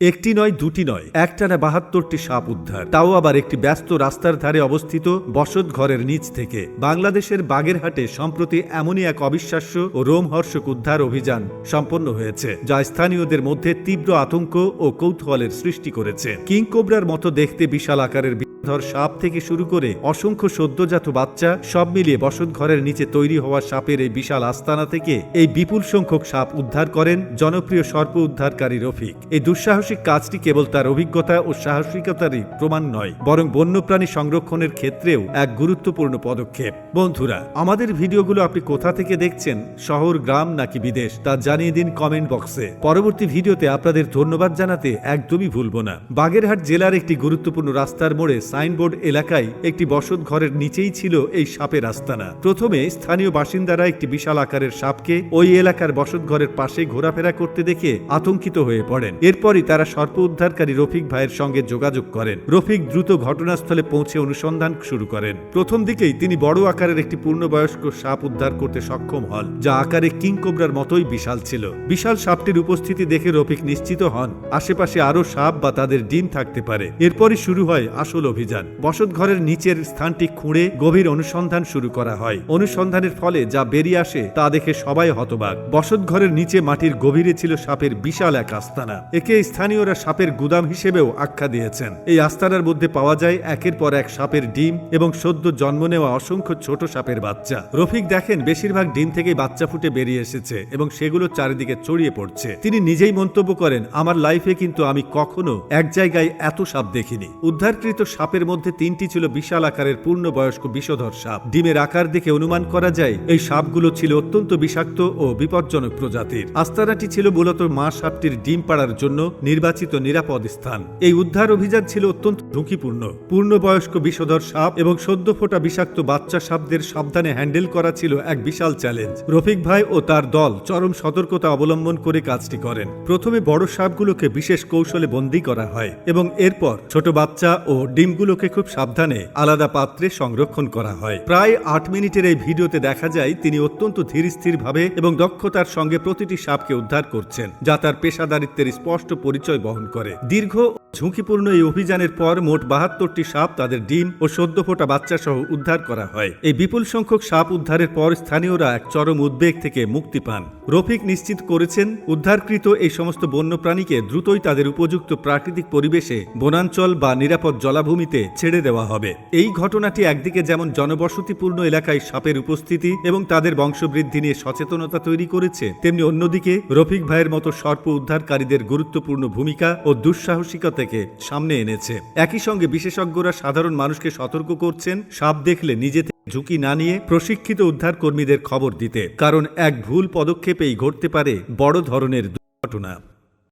একটি নয়, দুটি নয়, একটানা বাহাত্তরটি সাপ উদ্ধার। তাও আবার একটি ব্যস্ত রাস্তার ধারে অবস্থিত বসত ঘরের নিচ থেকে। বাংলাদেশের বাগেরহাটে সম্প্রতি এমনই এক অবিশ্বাস্য ও রোমহর্ষক উদ্ধার অভিযান সম্পন্ন হয়েছে, যা স্থানীয়দের মধ্যে তীব্র আতঙ্ক ও কৌতূহলের সৃষ্টি করেছে। কিংকোবরার মতো দেখতে বিশাল আকারের ধর সাপ থেকে শুরু করে অসংখ্য সদ্যজাত বাচ্চা সব মিলিয়ে বসত ঘরের নিচে তৈরি হওয়া সাপের এই বিশাল আস্তানা থেকে এই বিপুল সংখ্যক সাপ উদ্ধার করেন জনপ্রিয় সর্প উদ্ধারকারী রফিক। এই দুঃসাহসিক কাজটি কেবল তার অভিজ্ঞতা ও সাহসিকতারই প্রমাণ নয়, বরং বন্যপ্রাণী সংরক্ষণের ক্ষেত্রেও এক গুরুত্বপূর্ণ পদক্ষেপ। বন্ধুরা, আমাদের ভিডিওগুলো আপনি কোথা থেকে দেখছেন, শহর, গ্রাম নাকি বিদেশ, তা জানিয়ে দিন কমেন্ট বক্সে। পরবর্তী ভিডিওতে আপনাদের ধন্যবাদ জানাতে একদমই ভুলবো না। বাগেরহাট জেলার একটি গুরুত্বপূর্ণ রাস্তার মোড়ে সাইনবোর্ড এলাকায় একটি বসত ঘরের নিচেই ছিল এই সাপের আস্তানা। প্রথমে স্থানীয় বাসিন্দারা একটি বিশাল আকারের সাপকে ওই এলাকার বসত ঘরের পাশে ঘোরাফেরা করতে দেখে আতঙ্কিত হয়ে পড়েন। এরপরই তারা সর্প উদ্ধারকারী রফিক ভাইয়ের সঙ্গে যোগাযোগ করেন। রফিক দ্রুত ঘটনাস্থলে পৌঁছে অনুসন্ধান শুরু করেন। প্রথম দিকেই তিনি বড় আকারের একটি পূর্ণবয়স্ক সাপ উদ্ধার করতে সক্ষম হন, যা আকারে কিংকোবরার মতোই বিশাল ছিল। বিশাল সাপটির উপস্থিতি দেখে রফিক নিশ্চিত হন, আশেপাশে আরও সাপ বা তাদের ডিম থাকতে পারে। এরপরই শুরু হয় আসল অভিযান। বসত ঘরের নিচের স্থানটি খুঁড়ে গভীর অনুসন্ধান শুরু করা হয়। অনুসন্ধানের ফলে যা বেরিয়ে আসে তা দেখে সবাই হতবাক। বসত ঘরের নিচে মাটির গভীরে ছিল সাপের বিশাল এক আস্তানা। একে স্থানীয়রা সাপের গুদাম হিসেবেও আখ্যা দিয়েছেন। এই আস্তানার মধ্যে পাওয়া যায় একের পর এক সাপের ডিম এবং সদ্য জন্ম নেওয়া অসংখ্য ছোট সাপের বাচ্চা। রফিক দেখেন, বেশিরভাগ ডিম থেকেই বাচ্চা ফুটে বেরিয়ে এসেছে এবং সেগুলো চারিদিকে ছড়িয়ে পড়ছে। তিনি নিজেই মন্তব্য করেন, আমার লাইফে কিন্তু আমি কখনো এক জায়গায় এত সাপ দেখিনি। উদ্ধারকৃত সাপের মধ্যে তিনটি ছিল বিশাল আকারের পূর্ণবয়স্ক বিষধর সাপ। ডিমের আকার দেখে অনুমান করা যায়, এই সাপগুলো ছিল অত্যন্ত বিষাক্ত ও বিপজ্জনক প্রজাতির। আস্তানাটি ছিল মূলত মা সাপটির ডিম পাড়ার জন্য নির্বাচিত নিরাপদ স্থান। এই উদ্ধার অভিযান ছিল অত্যন্ত ঝুঁকিপূর্ণ। পূর্ণবয়স্ক বিষধর সাপ এবং সদ্য ফোটা বিষাক্ত বাচ্চা সাপদের সাবধানে হ্যান্ডেল করা ছিল এক বিশাল চ্যালেঞ্জ। রফিক ভাই ও তার দল চরম সতর্কতা অবলম্বন করে কাজটি করেন। প্রথমে বড় সাপগুলোকে বিশেষ কৌশলে বন্দী করা হয় এবং এরপর ছোট বাচ্চা ও ডিমগুলোকে খুব সাবধানে আলাদা পাত্রে সংরক্ষণ করা হয়। প্রায় আট মিনিটের এই ভিডিওতে দেখা যায়, তিনি অত্যন্ত ধীরস্থির ভাবে এবং দক্ষতার সঙ্গে প্রতিটি সাপকে উদ্ধার করছেন, যা তার পেশাদারিত্বের স্পষ্ট পরিচয় বহন করে। দীর্ঘ ঝুঁকিপূর্ণ এই অভিযানের পর মোট বাহাত্তরটি সাপ তাদের ডিম ও সদ্য ফোটা বাচ্চা সহ উদ্ধার করা হয়। এই বিপুল সংখ্যক সাপ উদ্ধারের পর স্থানীয়রা এক চরম উদ্বেগ থেকে মুক্তি পান। রফিক নিশ্চিত করেছেন, উদ্ধারকৃত এই সমস্ত বন্যপ্রাণীকে দ্রুতই তাদের উপযুক্ত প্রাকৃতিক পরিবেশে বনাঞ্চল বা নিরাপদ জলাভূমিতে ছেড়ে দেওয়া হবে। এই ঘটনাটি একদিকে যেমন জনবসতিপূর্ণ এলাকায় সাপের উপস্থিতি এবং তাদের বংশবৃদ্ধি নিয়ে সচেতনতা তৈরি করেছে, তেমনি অন্যদিকে রফিক ভাইয়ের মতো সর্প উদ্ধারকারীদের গুরুত্বপূর্ণ ভূমিকা ও দুঃসাহসিকতা থেকে সামনে এনেছে। একই সঙ্গে বিশেষজ্ঞরা সাধারণ মানুষকে সতর্ক করছেন, সাপ দেখলে নিজে ঝুঁকি না নিয়ে প্রশিক্ষিত উদ্ধার কর্মীদের খবর দিতে, কারণ এক ভুল পদক্ষেপেই ঘটতে পারে বড় ধরনের দুর্ঘটনা।